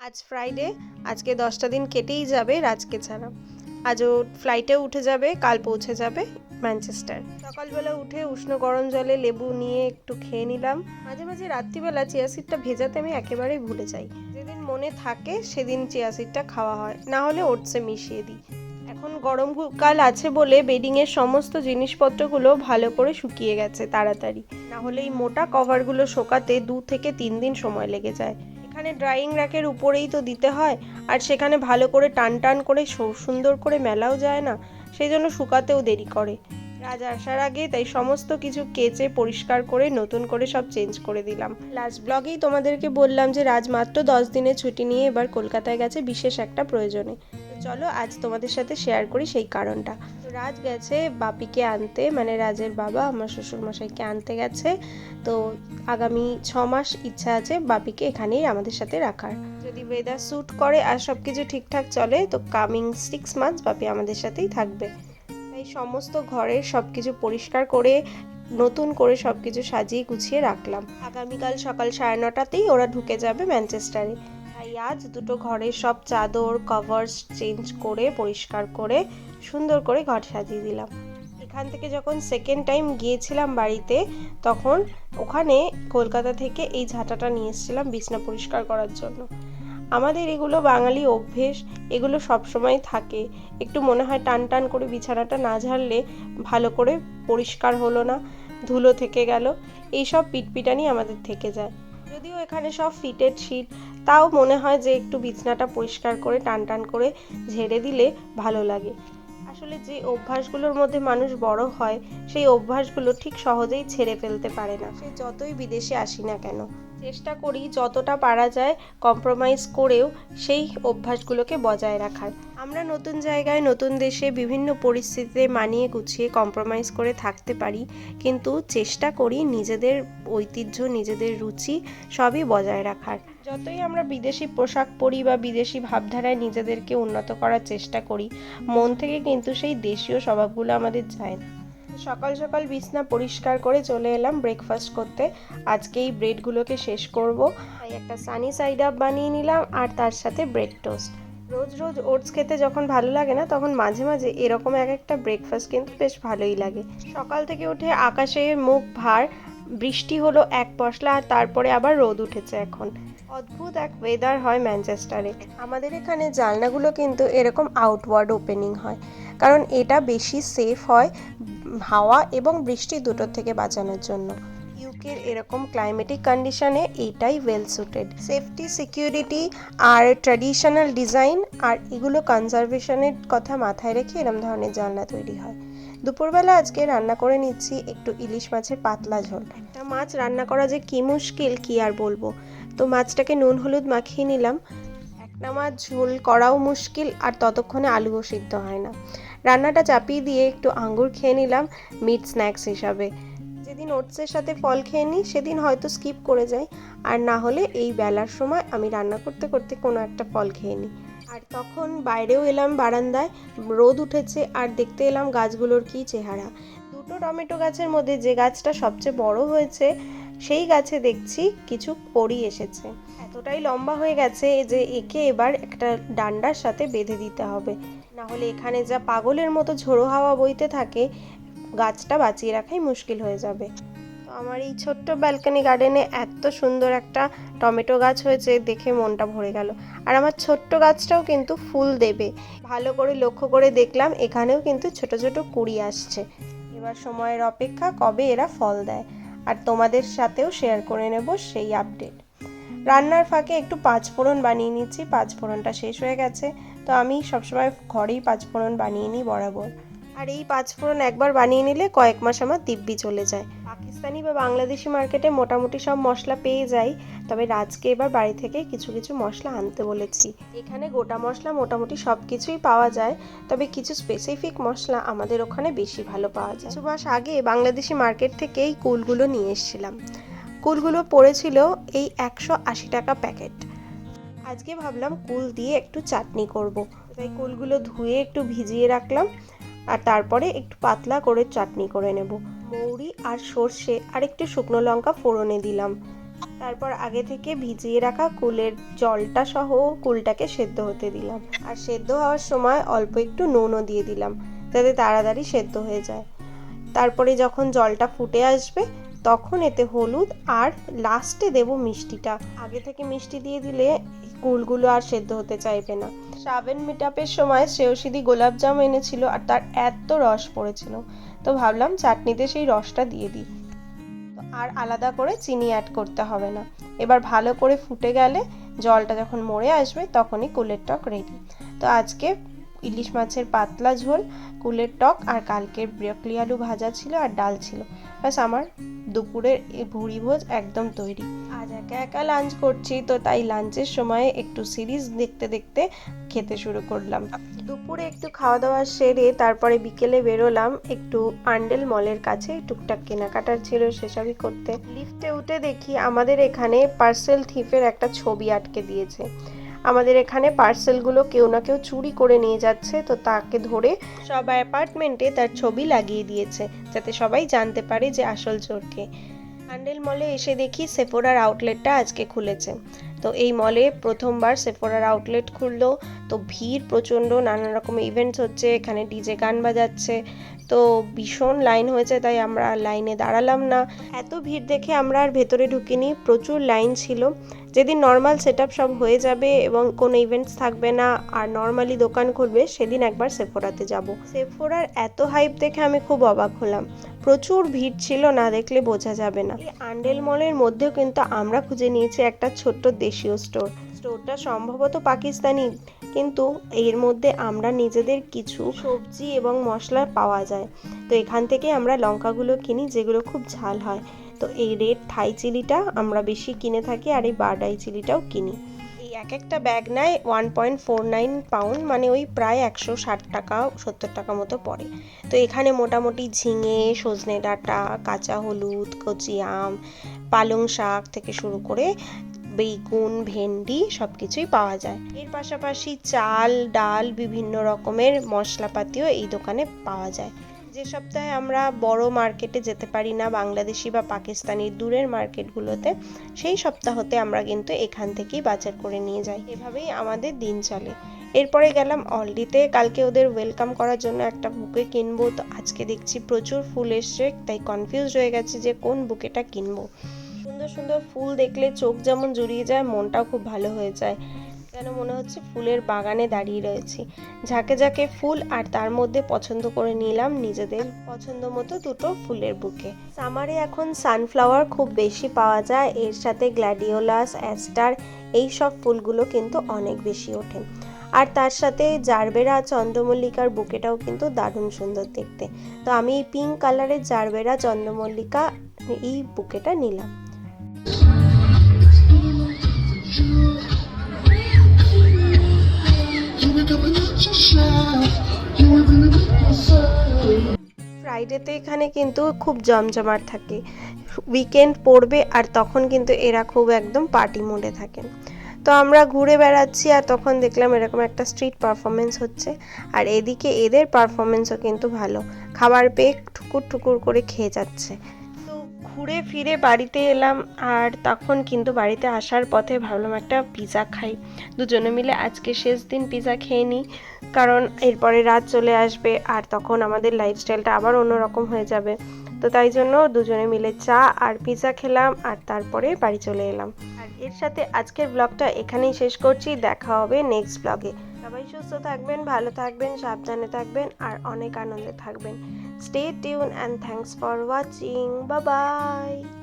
আজ ফ্রাইডে আজকে দশটা দিন কেটেই যাবে রাজকে ছাড়া। আজও ফ্লাইটে উঠে যাবে, কাল পৌঁছে যাবে ম্যানচেস্টার সকালবেলা উঠে উষ্ণ গরম জলে লেবু নিয়ে একটু খেয়ে নিলাম। মাঝে মাঝে রাত্রিবেলা চিয়া সিডটা ভেজাতে আমি একেবারেই ভুলে যাই। যেদিন মনে থাকে সেদিন চিয়া সিডটা খাওয়া হয়। না হলে ওটসে মিশিয়ে দিই। এখন গরম কাল আছে বলে বেডিংয়ের সমস্ত জিনিসপত্রগুলো ভালো করে শুকিয়ে গেছে তাড়াতাড়ি। না হলে এই মোটা কভারগুলো শোকাতে দু থেকে তিন দিন সময় লেগে যায়। এখানে ড্রাইং র্যাকের উপরেই তো দিতে হয়, আর সেখানে ভালো করে টান টান করে সুন্দর করে মেলাও যায় না, সেই জন্য শুকাতেও দেরি করে। রাজ আসার আগে তাই সমস্ত কিছু কেচে পরিষ্কার করে নতুন করে সব চেঞ্জ করে দিলাম। লাস্ট ব্লগেই তোমাদেরকে বললাম যে রাজ মাত্র দশ দিনের ছুটি নিয়ে এবার কলকাতায় গেছে বিশেষ একটা প্রয়োজনে। চলো, আজ তোমাদের সাথে শেয়ার করি সেই কারণটা। রাজ গেছে বাপিকে আনতে মানে রাজের বাবা আমার শ্বশুরমশাইকে আনতে গেছে। তো আগামী ছ মাস ইচ্ছা আছে বাপিকে এখানেই আমাদের সাথে রাখার। যদি ওয়েদার স্যুট করে আর সব কিছু ঠিকঠাক চলে, তো কামিং সিক্স মান্থস বাপি আমাদের সাথেই থাকবে। তাই সমস্ত ঘরের সব কিছু পরিষ্কার করে, নতুন করে সব কিছু সাজিয়ে গুছিয়ে রাখলাম। আগামীকাল সকাল সাড়ে নটাতেই ওরা ঢুকে যাবে ম্যানচেস্টারে। তাই আজ দুটো ঘরের সব চাদর কভার্স চেঞ্জ করে, পরিষ্কার করে, সুন্দর করে ঘর সাজিয়ে দিলাম। এখান থেকে যখন সেকেন্ড টাইম গিয়েছিলাম বাড়িতে, তখন ওখানে কলকাতা থেকে এই ঝাঁটাটা নিয়ে এসেছিলাম বিছনা পরিষ্কার করার জন্য। আমাদের এগুলো বাঙালি অভ্যেস, এগুলো সব সময় থাকে। একটু মনে হয় টান টান করে বিছানাটা না ঝাড়লে ভালো করে পরিষ্কার হলো না, ধুলো থেকে গেল। এইসব পিটপিটানি আমাদের থেকে যায়। যদিও এখানে সব ফিটেড শিট তাও মনে হয় যে একটু বিছনাটা পরিষ্কার করে, টান টান করে ঝেড়ে দিলে ভালো লাগে। আসলে যে অভ্যাসগুলোর মধ্যে মানুষ বড় হয়, সেই অভ্যাসগুলো ঠিক সহজেই ছেড়ে ফেলতে পারে না। সে যতই বিদেশে আসি না কেন, চেষ্টা করি যতটা পারা যায় কম্প্রোমাইজ করেও সেই অভ্যাসগুলোকে বজায় রাখার। আমরা নতুন জায়গায়, নতুন দেশে বিভিন্ন পরিস্থিতিতে মানিয়ে গুছিয়ে কম্প্রোমাইজ করে থাকতে পারি, কিন্তু চেষ্টা করি নিজেদের ঐতিহ্য, নিজেদের রুচি সবই বজায় রাখার। যতই আমরা বিদেশি পোশাক পরি বা বিদেশি ভাবধারায় নিজেদেরকে উন্নত করার চেষ্টা করি, মন থেকে কিন্তু সেই দেশীয় স্বভাবগুলো আমাদের যায় না। সকাল সকাল বিছনা পরিষ্কার করে চলে এলাম ব্রেকফাস্ট করতে। আজকে এই ব্রেডগুলোকে শেষ করব। তাই একটা সানি সাইড আপ বানিয়ে নিলাম আর তার সাথে ব্রেড টোস্ট রোজ রোজ ওটস খেতে যখন ভালো লাগে না, তখন মাঝে মাঝে এরকম এক একটা ব্রেকফাস্ট কিন্তু বেশ ভালোই লাগে। সকাল থেকে উঠে আকাশে মুখ ভার, বৃষ্টি হলো এক পশলা আর তারপরে আবার রোদ উঠেছে এখন। অদ্ভুত এক ওয়েদার হয় ম্যানচেস্টারে আমাদের এখানে জানলাগুলো কিন্তু এরকম আউটওয়ার্ড ওপেনিং হয়। কারণ এটা বেশি সেফ হয় হাওয়া এবং বৃষ্টি দুটোর থেকে বাঁচানোর জন্য। ইউকের এরকম ক্লাইমেটিক কন্ডিশনে এইটাই ওয়েল সুটেড সেফটি সিকিউরিটি আর ট্র্যাডিশনাল ডিজাইন আর এগুলো কনজারভেশনের কথা মাথায় রেখে এরম ধরনের জানলা তৈরি হয়। দুপুরবেলা আজকে রান্না করে নিচ্ছি একটু ইলিশ মাছের পাতলা ঝোল। একটা মাছ রান্না করা যে কি মুশকিল, কি আর বলব? তো মাছটাকে নুন, হলুদ মাখিয়ে নিলাম। একটা মাছ ঝোল করাও মুশকিল আর ততক্ষণে আলুও সিদ্ধ হয় না। রান্নাটা চাপিয়ে দিয়ে একটু আঙ্গুর খেয়ে নিলাম মিট স্ন্যাক্স হিসাবে। যেদিন ওটসের সাথে ফল খেয়ে নিই, সেদিন হয়তো স্কিপ করে যাই। আর না হলে এই বেলার সময় আমি রান্না করতে করতে কোনো একটা ফল খেয়ে নিই। আর তখন বাইরেও এলাম বারান্দায়, রোদ উঠেছে আর দেখতে এলাম গাছগুলোর কী চেহারা। দুটো টমেটো গাছের মধ্যে যে গাছটা সবচেয়ে বড় হয়েছে সেই গাছে দেখছি কিছু কড়ি এসেছে। এতটাই লম্বা হয়ে গেছে যে একে এবার একটা ডান্ডার সাথে বেঁধে দিতে হবে। না হলে এখানে যা পাগলের মতো ঝোড়ো হাওয়া বইতে থাকে, গাছটা বাঁচিয়ে রাখাই মুশকিল হয়ে যাবে। আমার এই ছোট্ট ব্যালকনি গার্ডেনে এত সুন্দর একটা টমেটো গাছ হয়েছে, দেখে মনটা ভরে গেল। আর আমার ছোট্ট গাছটাও কিন্তু ফুল দেবে। ভালো করে লক্ষ্য করে দেখলাম, এখানেও কিন্তু ছোট ছোট কুড়ি আসছে। এবার সময়ের অপেক্ষা কবে এরা ফল দেয়। আর তোমাদের সাথেও শেয়ার করে নেব সেই আপডেট রান্নার ফাঁকে একটু পাঁচফোড়ন বানিয়ে নিচ্ছি, পাঁচফোড়নটা শেষ হয়ে গেছে। তো আমি সবসময় ঘরেই পাঁচফোড়ন বানিয়ে নিই বরাবর। আর এই পাঁচফোড়ন একবার বানিয়ে নিলে কয়েক মাস আমার দিব্যি চলে যায়। পাকিস্তানি বা বাংলাদেশি মার্কেটে মোটামুটি সব মশলা পেয়ে যাই। তবে রাজকে এবার বাড়ি থেকে কিছু কিছু মশলা আনতে বলেছি। এখানে গোটা মশলা মোটামুটি সব কিছুই পাওয়া যায়, তবে কিছু স্পেসিফিক মশলা আমাদের ওখানে বেশি ভালো পাওয়া যায়। কিছু মাস আগে বাংলাদেশি মার্কেট থেকে এই কুলগুলো নিয়ে এসেছিলাম। কুলগুলো পড়েছিল এই একশো আশি টাকা প্যাকেট আজকে ভাবলাম কুল দিয়ে একটু চাটনি করব। তাই কুলগুলো ধুয়ে একটু ভিজিয়ে রাখলাম, আর তারপরে একটু পাতলা করে চাটনি করে নেব। মৌরি আর সর্ষে আর একটু শুকনো লঙ্কা ফোড়নে দিলাম। তারপর আগে থেকে ভিজিয়ে রাখা কুলের জলটা সহ কুলটাকে সেদ্ধ হতে দিলাম। আর সেদ্ধ হওয়ার সময় অল্প একটু নুনও দিয়ে দিলাম, যাতে তাড়াতাড়ি সেদ্ধ হয়ে যায়। তারপরে যখন জলটা ফুটে আসবে, তখন এতে হলুদ আর লাস্টে দেব মিষ্টিটা। আগে থেকে মিষ্টি দিয়ে দিলে কুলগুলো আর সেদ্ধ হতে চাইবে না। সাবেন মিটাপের সময় শ্রেয়সিদি গোলাপজাম এনেছিল আর তার এত রস পড়েছিল। তো ভাবলাম চাটনিতে সেই রসটা দিয়ে দিই। আর আলাদা করে চিনি অ্যাড করতে হবে না। এবার ভালো করে ফুটে গেলে জলটা যখন মরে আসবে তখনই কুলের টক রেডি তো আজকে ইলিশ মাছের পাতলা ঝোল, কুলের টক আর কালকের ব্রকলি আলু ভাজা ছিল আর ডাল ছিল। ব্যাস আমার দুপুরের ভুড়ি ভোজ একদম তৈরি। একা একা লাঞ্চ করছি, তো তাই লাঞ্চের সময় একটু সিরিজ দেখতে দেখতে খেতে শুরু করলাম। দুপুরে একটু খাওয়া দাওয়া সেরে তারপরে বিকেলে বেরোলাম, একটু আন্ডেল মলের কাছে, টুকটাক কেনাকাটার ছিল সেসবই করতে। লিফটে উঠে দেখি আমাদের এখানে পার্সেল থিফের একটা ছবি আটকে দিয়েছে। আমাদের এখানে পার্সেলগুলো কেউ না কেউ চুরি করে নিয়ে যাচ্ছে, তো তাকে ধরে সব অ্যাপার্টমেন্টে তার ছবি লাগিয়ে দিয়েছে, যাতে সবাই জানতে পারে যে আসল চোরকে হ্যান্ডেল মলে এসে দেখি সেফোরার আউটলেটটা আজকে খুলেছে। তো এই মলে প্রথমবার সেফোরার আউটলেট খুললো। তো ভিড় প্রচণ্ড নানা রকম ইভেন্টস হচ্ছে, এখানে ডিজে গান বাজাচ্ছে। তো ভীষণ লাইন হয়েছে, তাই আমরা লাইনে দাঁড়ালাম না। এত ভিড় দেখে আমরা আর ভেতরে ঢুকিনি, প্রচুর লাইন ছিল। যেদিন নর্মাল সেট সব হয়ে যাবে এবং কোনো ইভেন্টস থাকবে না, আর নর্মালি দোকান খুলবে, সেদিন একবার সেফোরাতে যাব। সেফোরার এত হাইপ দেখে আমি খুব অবাক হলাম। প্রচুর ভিড় ছিল, না দেখলে বোঝা যাবে না। আন্ডেল মলের মধ্যেও কিন্তু আমরা খুঁজে নিয়েছি একটা ছোট্ট দেশীয় স্টোর। স্টোরটা সম্ভবত পাকিস্তানি, কিন্তু এর মধ্যে আমরা নিজেদের কিছু সবজি এবং মশলা পাওয়া যায়। তো এখান থেকে আমরা লঙ্কাগুলো কিনি, যেগুলো খুব ঝাল হয়। তো এই রেড থাই চিলিটা আমরা বেশি কিনে থাকি আর এই বারডাই চিলিটাও কিনি। এই এক একটা ব্যাগ নেয় one point four nine pound মানে ওই প্রায় একশো ষাট টাকা, সত্তর টাকা মতো পড়ে। তো এখানে মোটামুটি ঝিঙে, সজনে ডাঁটা, কাঁচা হলুদ, কচি আম, পালং শাক থেকে শুরু করে বেগুন, ভেন্ডি সব কিছুই পাওয়া যায়। এর পাশাপাশি চাল, ডাল বিভিন্ন রকমের মশলাপাতিও এই দোকানে পাওয়া যায়। যে সপ্তাহে আমরা বড় মার্কেটে যেতে পারি না, বাংলাদেশি বা পাকিস্তানি দূরের মার্কেটগুলোতে, সেই সপ্তাহতে আমরা কিন্তু এখান থেকেই বাজার করে নিয়ে যাই। এভাবেই আমাদের দিন চলে। এরপরে গেলাম অলডিতে। কালকে ওদের ওয়েলকাম করার জন্য একটা বুকে কিনবো। তো আজকে দেখছি প্রচুর ফুল এসছে, তাই কনফিউজ হয়ে গেছে যে কোন বুকেটা কিনবো। সুন্দর ফুল দেখলে চোখ যেমন জুড়িয়ে যায়, মনটাও খুব ভালো হয়ে যায়। যেন মনে হচ্ছে ফুলের বাগানে দাঁড়িয়ে রয়েছি। ঝাঁকে ঝাঁকে ফুল আর তার মধ্যে পছন্দ করে নিলাম নিজেদের পছন্দ মতো দুটো ফুলের বুকে। সামারে এখন সানফ্লাওয়ার খুব বেশি পাওয়া যায়, এর সাথে গ্ল্যাডিওলাস, অ্যাস্টার এই সব ফুলগুলো কিন্তু অনেক বেশি ওঠে। আর তার সাথে জারবেরা, চন্দ্রমল্লিকার বুকেটাও কিন্তু দারুণ সুন্দর দেখতে। তো আমি এই পিঙ্ক কালারের জারবেরা, চন্দ্রমল্লিকা এই বুকেটা নিলাম। ফ্রাইডেতে এখানে কিন্তু খুব জমজমাট থাকে। উইকেন্ড পড়বে আর তখন কিন্তু এরা খুব একদম পার্টি মোডে থাকে তো আমরা ঘুরে বেড়াচ্ছি আর তখন দেখলাম এরকম একটা স্ট্রিট পারফরমেন্স হচ্ছে। আর এদিকে এদের পারফরমেন্সও কিন্তু ভালো। খাবার পেয়ে ঠুকুর ঠুকুর করে খেয়ে যাচ্ছে। ঘুরে ফিরে বাড়িতে এলাম আর তখন কিন্তু বাড়িতে আসার পথে ভাবলাম একটা পিৎজা খাই। দুজনে মিলে আজকে শেষ দিন পিৎজা খেয়ে নিই, কারণ এরপরে রাত চলে আসবে আর তখন আমাদের লাইফস্টাইলটা আবার অন্যরকম হয়ে যাবে। তো তাই জন্য দুজনে মিলে চা আর পিৎজা খেলাম আর তারপরে বাড়ি চলে এলাম। আর এর সাথে আজকের ব্লগটা এখানেই শেষ করছি, দেখা হবে নেক্সট ব্লগে সবাই সুস্থ থাকবেন, ভালো থাকবেন, সাবধানে থাকবেন আর অনেক আনন্দে থাকবেন। Stay tuned and thanks for watching. Bye bye.